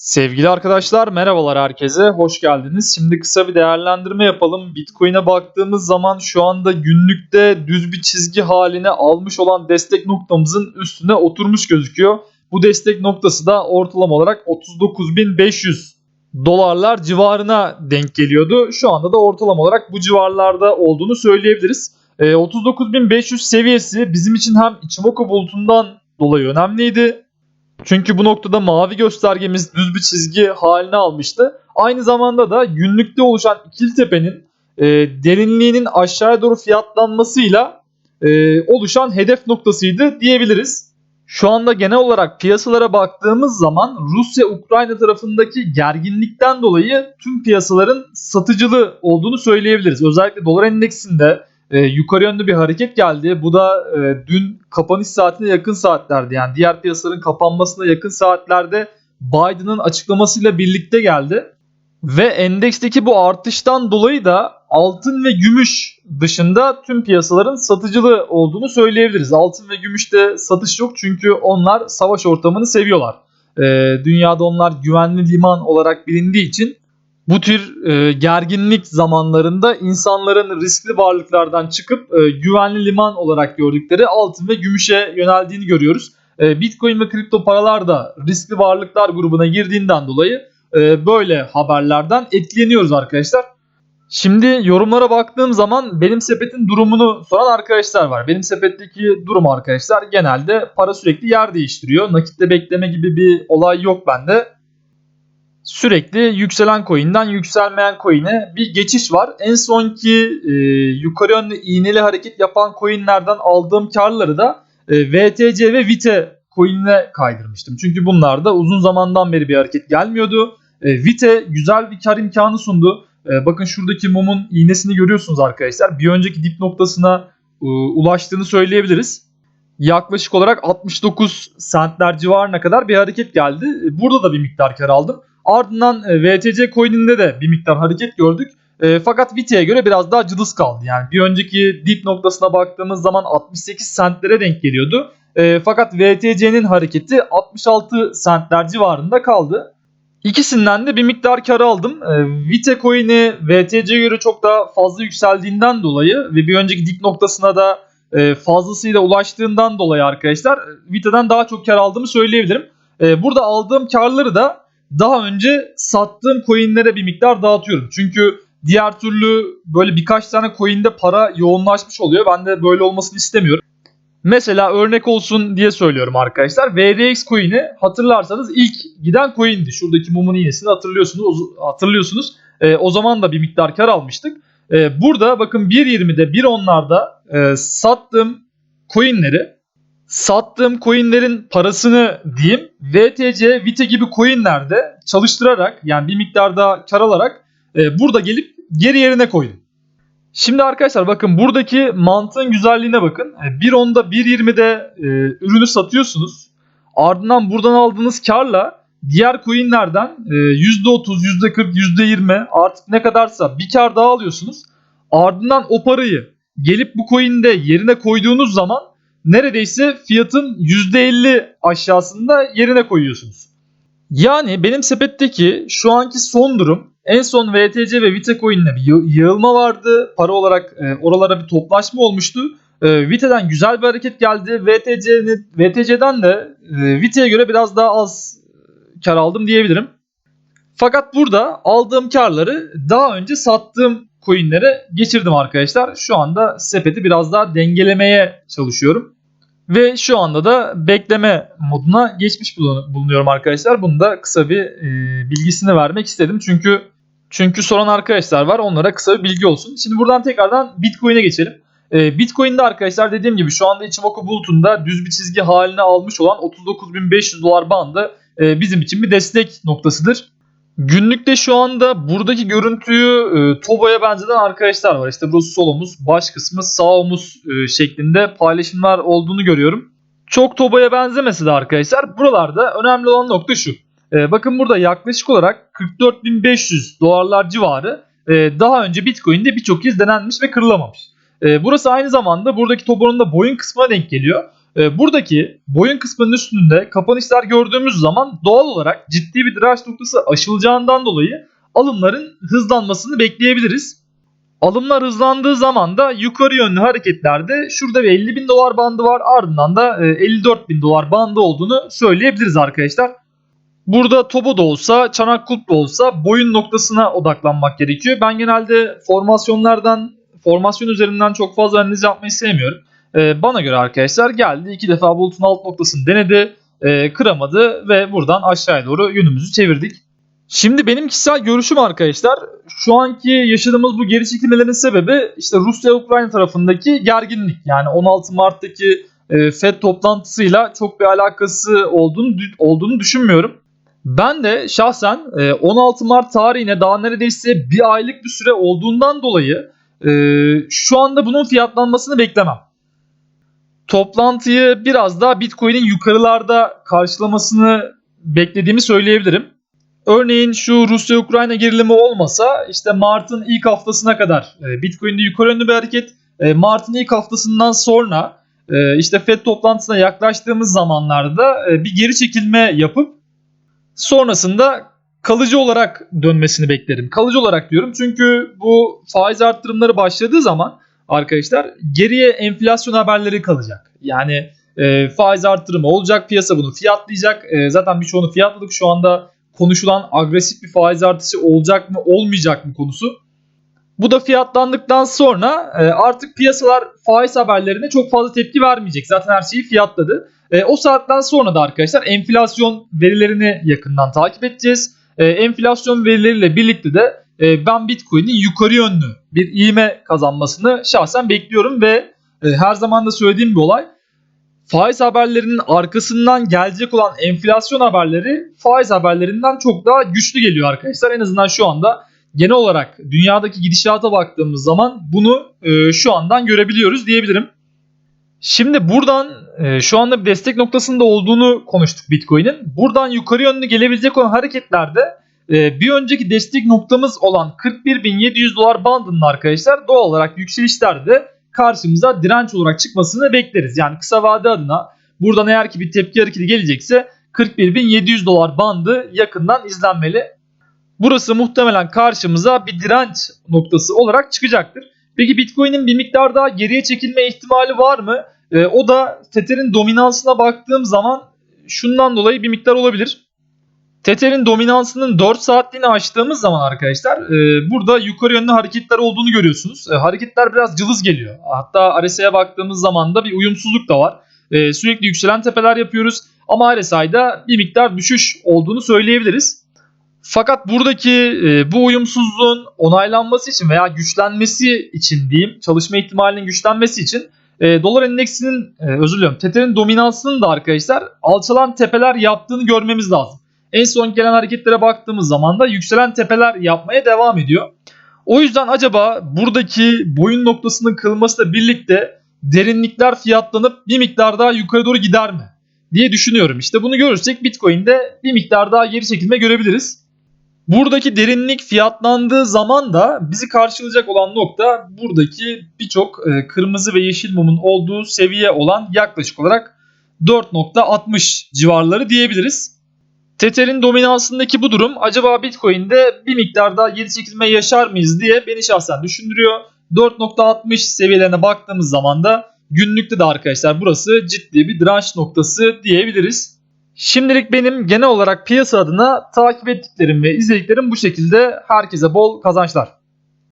Sevgili arkadaşlar merhabalar herkese hoş geldiniz. Şimdi kısa bir değerlendirme yapalım. Bitcoin'e baktığımız zaman şu anda günlükte düz bir çizgi haline almış olan destek noktamızın üstüne oturmuş gözüküyor. Bu destek noktası da ortalama olarak 39.500 dolarlar civarına denk geliyordu. Şu anda da ortalama olarak bu civarlarda olduğunu söyleyebiliriz. Ee, 39.500 seviyesi bizim için hem Ichimoku bulutundan dolayı önemliydi. Çünkü bu noktada mavi göstergemiz düz bir çizgi haline almıştı. Aynı zamanda da günlükte oluşan ikili tepenin e, derinliğinin aşağıya doğru fiyatlanmasıyla e, oluşan hedef noktasıydı diyebiliriz. Şu anda genel olarak piyasalara baktığımız zaman Rusya-Ukrayna tarafındaki gerginlikten dolayı tüm piyasaların satıcılı olduğunu söyleyebiliriz. Özellikle dolar endeksinde e, yukarı yönlü bir hareket geldi. Bu da e, dün kapanış saatine yakın saatlerde yani diğer piyasaların kapanmasına yakın saatlerde Biden'ın açıklamasıyla birlikte geldi. Ve endeksteki bu artıştan dolayı da altın ve gümüş dışında tüm piyasaların satıcılı olduğunu söyleyebiliriz. Altın ve gümüşte satış yok çünkü onlar savaş ortamını seviyorlar. E, dünyada onlar güvenli liman olarak bilindiği için bu tür e, gerginlik zamanlarında insanların riskli varlıklardan çıkıp e, güvenli liman olarak gördükleri altın ve gümüşe yöneldiğini görüyoruz. E, Bitcoin ve kripto paralar da riskli varlıklar grubuna girdiğinden dolayı e, böyle haberlerden etkileniyoruz arkadaşlar. Şimdi yorumlara baktığım zaman benim sepetin durumunu soran arkadaşlar var. Benim sepetteki durum arkadaşlar genelde para sürekli yer değiştiriyor. Nakitte bekleme gibi bir olay yok bende sürekli yükselen coin'den yükselmeyen coin'e bir geçiş var. En sonki e, yukarı yönlü iğneli hareket yapan coin'lerden aldığım karları da e, VTC ve Vite coin'ine kaydırmıştım. Çünkü bunlarda uzun zamandan beri bir hareket gelmiyordu. E, Vite güzel bir kar imkanı sundu. E, bakın şuradaki mumun iğnesini görüyorsunuz arkadaşlar. Bir önceki dip noktasına e, ulaştığını söyleyebiliriz yaklaşık olarak 69 centler civarına kadar bir hareket geldi. E, Burada da bir miktar kar aldım. Ardından e, VTC coin'inde de bir miktar hareket gördük. E, fakat Vite'ye göre biraz daha cılız kaldı. Yani bir önceki dip noktasına baktığımız zaman 68 centlere denk geliyordu. E, fakat VTC'nin hareketi 66 centler civarında kaldı. İkisinden de bir miktar kar aldım. Vite coin'i VTC'ye göre çok daha fazla yükseldiğinden dolayı ve bir önceki dip noktasına da fazlasıyla ulaştığından dolayı arkadaşlar Vite'den daha çok kar aldığımı söyleyebilirim. Burada aldığım karları da daha önce sattığım coinlere bir miktar dağıtıyorum. Çünkü diğer türlü böyle birkaç tane coinde para yoğunlaşmış oluyor. Ben de böyle olmasını istemiyorum. Mesela örnek olsun diye söylüyorum arkadaşlar. VRX coin'i hatırlarsanız ilk giden coin'di. Şuradaki mumun iğnesini hatırlıyorsunuz. hatırlıyorsunuz. E, o zaman da bir miktar kar almıştık. E, burada bakın 1.20'de 1.10'larda e, sattığım coinleri sattığım coinlerin parasını diyeyim VTC, Vite gibi coinlerde çalıştırarak yani bir miktarda kar alarak e, burada gelip geri yerine koydum. Şimdi arkadaşlar bakın buradaki mantığın güzelliğine bakın. 1.10'da 1.20'de e, ürünü satıyorsunuz. Ardından buradan aldığınız karla diğer coinlerden e, %30, %40, %20 artık ne kadarsa bir kar daha alıyorsunuz. Ardından o parayı gelip bu coin'de yerine koyduğunuz zaman neredeyse fiyatın %50 aşağısında yerine koyuyorsunuz. Yani benim sepetteki şu anki son durum en son VTC ve Vite coin'le bir yığılma vardı. Para olarak e, oralara bir toplaşma olmuştu. E, Vite'den güzel bir hareket geldi. VTC'nin VTC'den de e, Vite'ye göre biraz daha az kar aldım diyebilirim. Fakat burada aldığım karları daha önce sattığım coinlere geçirdim arkadaşlar. Şu anda sepeti biraz daha dengelemeye çalışıyorum. Ve şu anda da bekleme moduna geçmiş bulunuyorum arkadaşlar. Bunu da kısa bir e, bilgisini vermek istedim. Çünkü çünkü soran arkadaşlar var. Onlara kısa bir bilgi olsun. Şimdi buradan tekrardan Bitcoin'e geçelim. E, Bitcoin'de arkadaşlar dediğim gibi şu anda Ichimoku bulutunda düz bir çizgi haline almış olan 39.500 dolar bandı e, bizim için bir destek noktasıdır. Günlükte şu anda buradaki görüntüyü e, Tobo'ya benzeten arkadaşlar var. İşte burası sol omuz, baş kısmı sağ omuz e, şeklinde paylaşımlar olduğunu görüyorum. Çok Tobo'ya benzemesi de arkadaşlar. Buralarda önemli olan nokta şu. E, bakın burada yaklaşık olarak 44.500 dolarlar civarı e, daha önce Bitcoin'de birçok kez denenmiş ve kırılamamış. E, burası aynı zamanda buradaki Tobo'nun da boyun kısmına denk geliyor. E, buradaki boyun kısmının üstünde kapanışlar gördüğümüz zaman doğal olarak ciddi bir direnç noktası aşılacağından dolayı alımların hızlanmasını bekleyebiliriz. Alımlar hızlandığı zaman da yukarı yönlü hareketlerde şurada bir 50 bin dolar bandı var ardından da e, 54 bin dolar bandı olduğunu söyleyebiliriz arkadaşlar. Burada topo da olsa, çanak kulp da olsa boyun noktasına odaklanmak gerekiyor. Ben genelde formasyonlardan, formasyon üzerinden çok fazla analiz yapmayı sevmiyorum. Ee, bana göre arkadaşlar geldi iki defa bulutun alt noktasını denedi, e, kıramadı ve buradan aşağıya doğru yönümüzü çevirdik. Şimdi benim kişisel görüşüm arkadaşlar şu anki yaşadığımız bu geri çekilmelerin sebebi işte Rusya-Ukrayna tarafındaki gerginlik. Yani 16 Mart'taki e, FED toplantısıyla çok bir alakası olduğunu olduğunu düşünmüyorum. Ben de şahsen e, 16 Mart tarihine daha neredeyse bir aylık bir süre olduğundan dolayı e, şu anda bunun fiyatlanmasını beklemem. Toplantıyı biraz daha Bitcoin'in yukarılarda karşılamasını beklediğimi söyleyebilirim. Örneğin şu Rusya-Ukrayna gerilimi olmasa işte Mart'ın ilk haftasına kadar e, Bitcoin'de yukarı yönlü bir hareket. E, Mart'ın ilk haftasından sonra e, işte FED toplantısına yaklaştığımız zamanlarda bir geri çekilme yapıp sonrasında kalıcı olarak dönmesini beklerim. Kalıcı olarak diyorum çünkü bu faiz arttırımları başladığı zaman arkadaşlar geriye enflasyon haberleri kalacak. Yani e, faiz arttırımı olacak piyasa bunu fiyatlayacak. E, zaten birçoğunu fiyatladık şu anda konuşulan agresif bir faiz artışı olacak mı olmayacak mı konusu. Bu da fiyatlandıktan sonra e, artık piyasalar faiz haberlerine çok fazla tepki vermeyecek. Zaten her şeyi fiyatladı. E, o saatten sonra da arkadaşlar enflasyon verilerini yakından takip edeceğiz. E, enflasyon verileriyle birlikte de e, ben Bitcoin'in yukarı yönlü bir iğme kazanmasını şahsen bekliyorum ve e, her zaman da söylediğim bir olay faiz haberlerinin arkasından gelecek olan enflasyon haberleri faiz haberlerinden çok daha güçlü geliyor arkadaşlar. En azından şu anda genel olarak dünyadaki gidişata baktığımız zaman bunu e, şu andan görebiliyoruz diyebilirim. Şimdi buradan e, şu anda bir destek noktasında olduğunu konuştuk Bitcoin'in. Buradan yukarı yönlü gelebilecek olan hareketlerde bir önceki destek noktamız olan 41.700 dolar bandının arkadaşlar doğal olarak yükselişlerde karşımıza direnç olarak çıkmasını bekleriz. Yani kısa vade adına buradan eğer ki bir tepki hareketi gelecekse 41.700 dolar bandı yakından izlenmeli. Burası muhtemelen karşımıza bir direnç noktası olarak çıkacaktır. Peki Bitcoin'in bir miktar daha geriye çekilme ihtimali var mı? Ee, o da Tether'in dominansına baktığım zaman şundan dolayı bir miktar olabilir. Tether'in dominansının 4 saatliğini açtığımız zaman arkadaşlar e, burada yukarı yönlü hareketler olduğunu görüyorsunuz. E, hareketler biraz cılız geliyor. Hatta RSI'ye baktığımız zaman da bir uyumsuzluk da var. E, sürekli yükselen tepeler yapıyoruz ama RSI'da bir miktar düşüş olduğunu söyleyebiliriz. Fakat buradaki e, bu uyumsuzluğun onaylanması için veya güçlenmesi için diyeyim çalışma ihtimalinin güçlenmesi için e, dolar endeksinin e, özür diliyorum Tether'in dominansının da arkadaşlar alçalan tepeler yaptığını görmemiz lazım. En son gelen hareketlere baktığımız zaman da yükselen tepeler yapmaya devam ediyor. O yüzden acaba buradaki boyun noktasının kırılmasıyla birlikte derinlikler fiyatlanıp bir miktar daha yukarı doğru gider mi? diye düşünüyorum. İşte bunu görürsek Bitcoin'de bir miktar daha geri çekilme görebiliriz. Buradaki derinlik fiyatlandığı zaman da bizi karşılayacak olan nokta buradaki birçok e, kırmızı ve yeşil mumun olduğu seviye olan yaklaşık olarak 4.60 civarları diyebiliriz. Tether'in dominansındaki bu durum acaba Bitcoin'de bir miktar daha geri çekilme yaşar mıyız diye beni şahsen düşündürüyor. 4.60 seviyelerine baktığımız zaman da günlükte de arkadaşlar burası ciddi bir direnç noktası diyebiliriz. Şimdilik benim genel olarak piyasa adına takip ettiklerim ve izlediklerim bu şekilde. Herkese bol kazançlar.